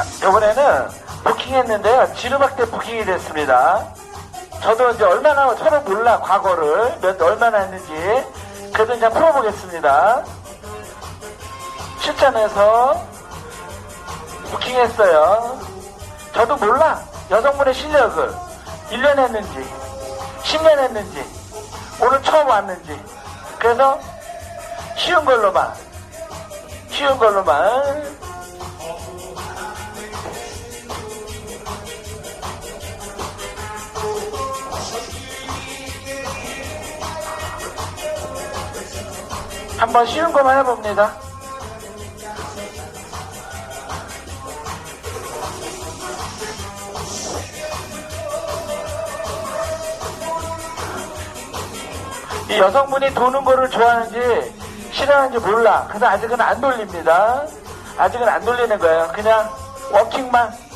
자, 이번에는 부킹했는데요. 지르박대 부킹이 됐습니다. 저도 이제 얼마나 서로 몰라 과거를 몇 얼마나 했는지 그래도 이제 풀어보겠습니다. 실전에서 부킹했어요. 저도 몰라 여성분의 실력을 1년 했는지 10년 했는지 오늘 처음 왔는지 그래서 쉬운 걸로만 쉬운 걸로만 한번 쉬운 것만 해봅니다. 이 여성분이 도는 거를 좋아하는지 싫어하는지 몰라. 그래서 아직은 안 돌립니다. 아직은 안 돌리는 거예요. 그냥 워킹만.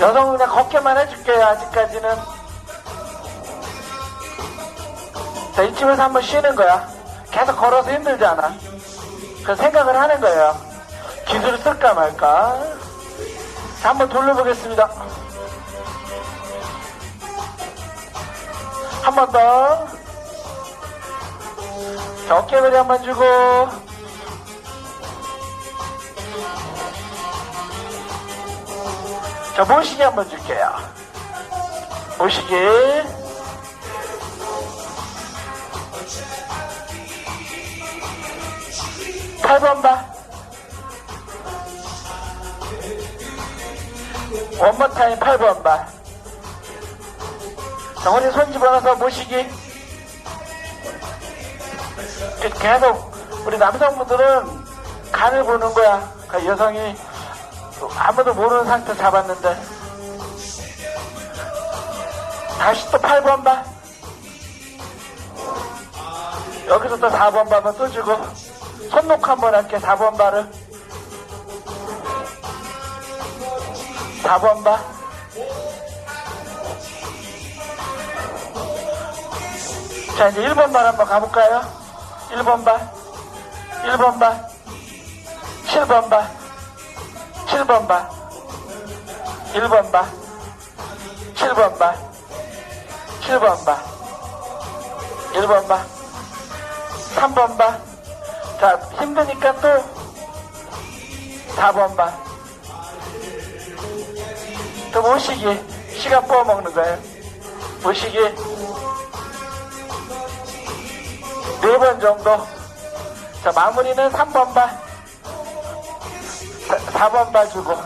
여성은 그냥 걷게만 해줄게요. 아직까지는. 자, 이쯤에서 한번 쉬는 거야. 계속 걸어서 힘들잖아. 그 생각을 하는 거예요. 기술을 쓸까 말까. 자, 한번 돌려보겠습니다. 한 번 더. 자, 어깨머리 한번 주고. 자, 모시기 한번 줄게요. 모시기. 팔번 봐. 원머 타임 8번 봐. 자, 우리 손 집어넣어서 모시기. 그- 계속 우리 남성분들은 간을 보는 거야. 그 여성이 아무도 모르는 상태 잡았는데. 다시 또 8번 봐. 여기서 또 4번 봐면 또 주고. 손놓고 한번 할게, 4번 바를. 4번 봐. 자, 이제 1번 발 한번 가볼까요? 1번 발. 1번 발. 7번 발. 7번 발. 1번 발. 7번 발. 7번 발. 1번 발. 3번 발. 자, 힘드니까 또 4번 발. 또 모시기 시간 뽑아 먹는 거예요. 모시기 네번 정도. 자 마무리는 3번 발, 4번 발 주고.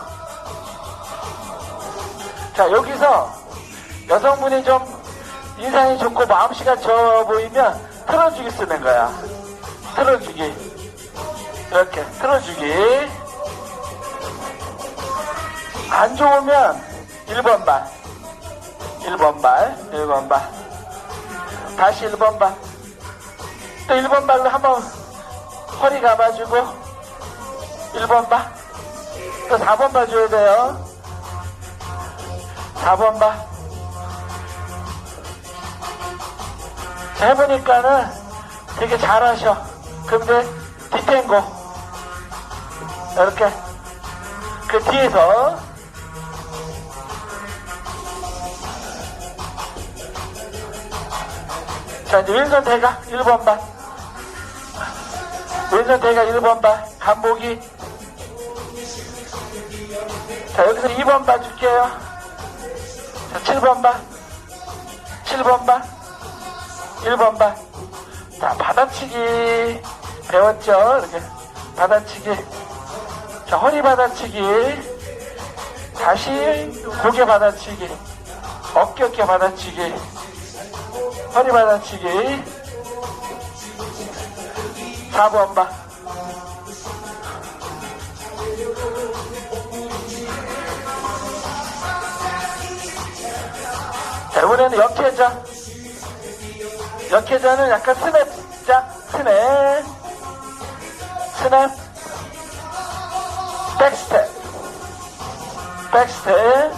자 여기서 여성분이 좀 인상이 좋고 마음씨가 좋아 보이면 틀어주기 쓰는 거야. 틀어주기. 이렇게 틀어주기. 안 좋으면 1번 발, 1번 발, 1번 발. 다시 1번 발. 또 1번 발로 한번 허리 감아주고 1번 발. 또 4번 발 줘야 돼요. 4번 발. 자, 해보니까는 되게 잘하셔. 근데 디탱고. 이렇게 그 뒤에서 자, 이제 왼손 대가 1번 발. 왼손 대가 1번 발. 간보기. 자, 여기서 2번 발 줄게요. 자, 7번 발. 7번 발. 1번 발. 자, 받아치기. 배웠죠? 이렇게. 받아치기. 자, 허리 받아치기. 다시 고개 받아치기. 어깨 어깨 받아치기. 허리 받아치기 4번 봐 이번에는 역회전 역회전은 약간 스냅 짝 스냅 스냅 백스텝 백스텝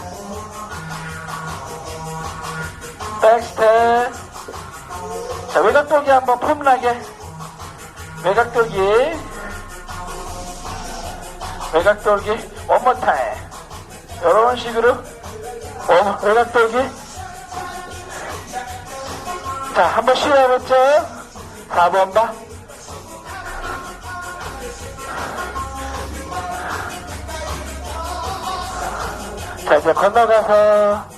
백스텝 자, 외곽 돌기 한번 폼나게. 외곽 돌기. 외곽 돌기. 원more 타임. 이런 식으로. 어, 외곽 돌기. 자, 한번 쉬어보죠. 4번 봐. 자, 이제 건너가서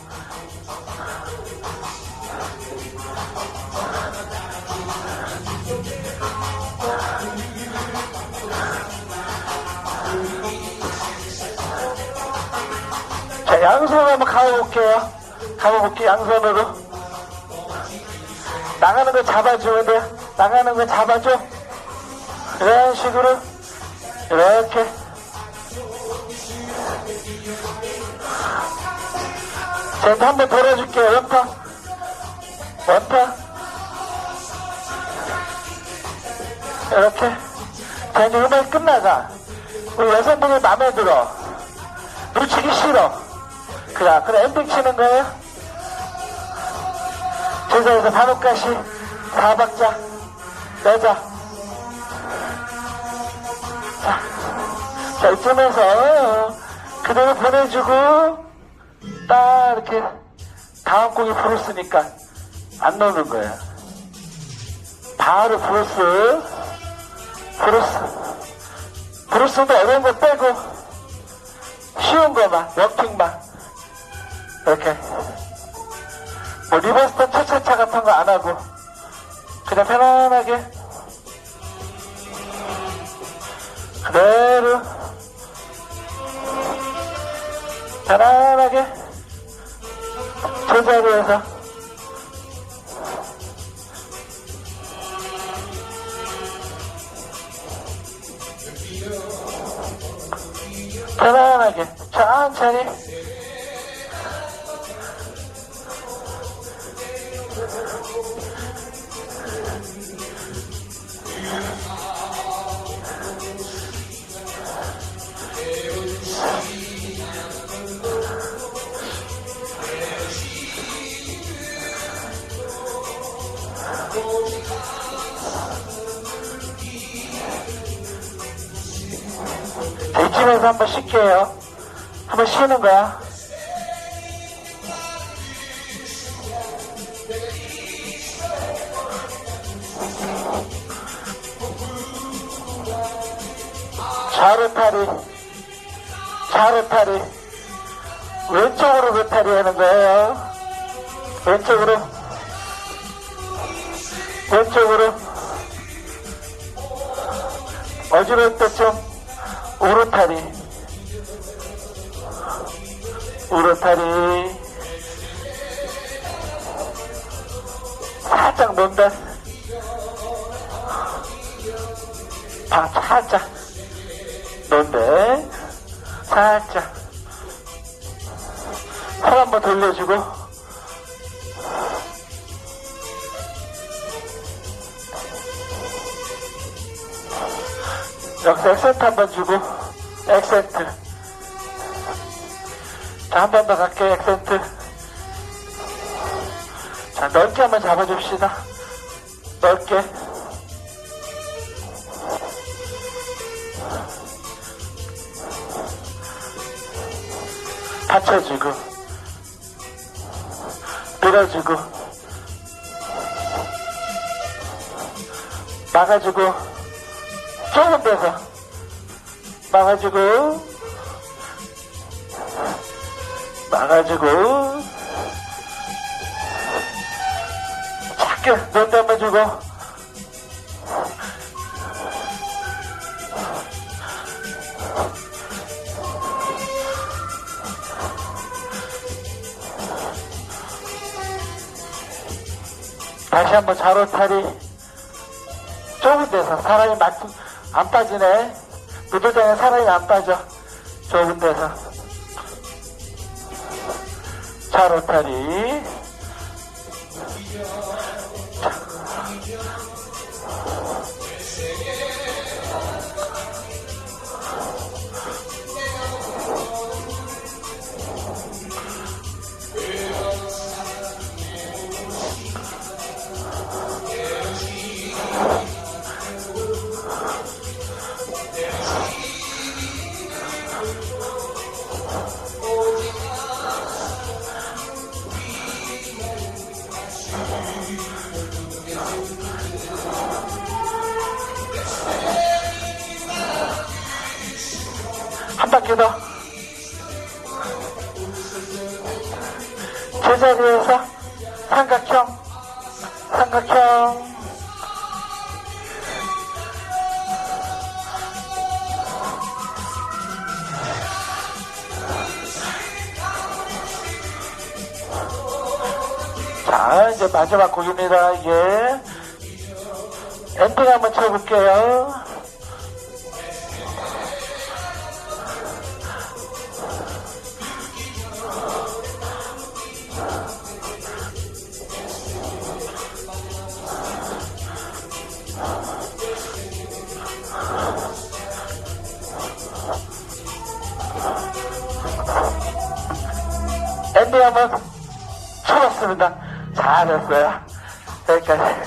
자, 양손 한번 가볼게요. 가볼게요, 양손으로. 나가는 거 잡아주면 돼요. 나가는 거 잡아줘. 이런 식으로. 이렇게. 자, 이제 한번 돌아줄게요. 원터. 원터. 이렇게. 자, 이제 음악이 끝나가. 우리 여성분이 마음에 들어. 놓치기 싫어. 그래, 그래, 엔딩 치는 거예요? 제자에서 반옥가시, 사박자, 여자. 자, 자, 이쯤에서 그대로 보내주고, 딱 이렇게 다음 곡이 브루스니까 안 넣는 거예요. 바로 브루스, 브루스. 브루스도 어려운 거 빼고, 쉬운 거만, 워킹만. 이렇게. 뭐, 리버스턴 차차차 같은 거 안 하고, 그냥 편안하게, 그대로, 편안하게, 제자리에서, 편안하게, 천천히, 자, 이쯤에서 한번 쉴게요. 한번 쉬는 거야. 좌로타리, 좌로타리, 왼쪽으로 로타리 하는 거예요. 왼쪽으로, 왼쪽으로, 어지러울 때좀 우로타리. 우로타리. 살짝 논다. 방 살짝 논데 살짝 손 한번 돌려주고. 여기서 액센트 한번 주고. 액센트. 자 한 번 더 갈게요 액센트. 자 넓게 한번 잡아줍시다. 넓게 받쳐주고 밀어주고 막아주고 좁은 데서 막아주고 막아주고 작게 눈 감아주고 다시 한번 자로타리 좁은 데서 사람이 막 안 빠지네. 무도장에 사람이 안 빠져. 좁은 데서. 자로타리. 더. 제자리에서 삼각형, 삼각형. 자, 이제 마지막 곡입니다, 이게. 엔딩 한번 쳐볼게요. 한번 쳐봤습니다. 잘했어요. 여기까지.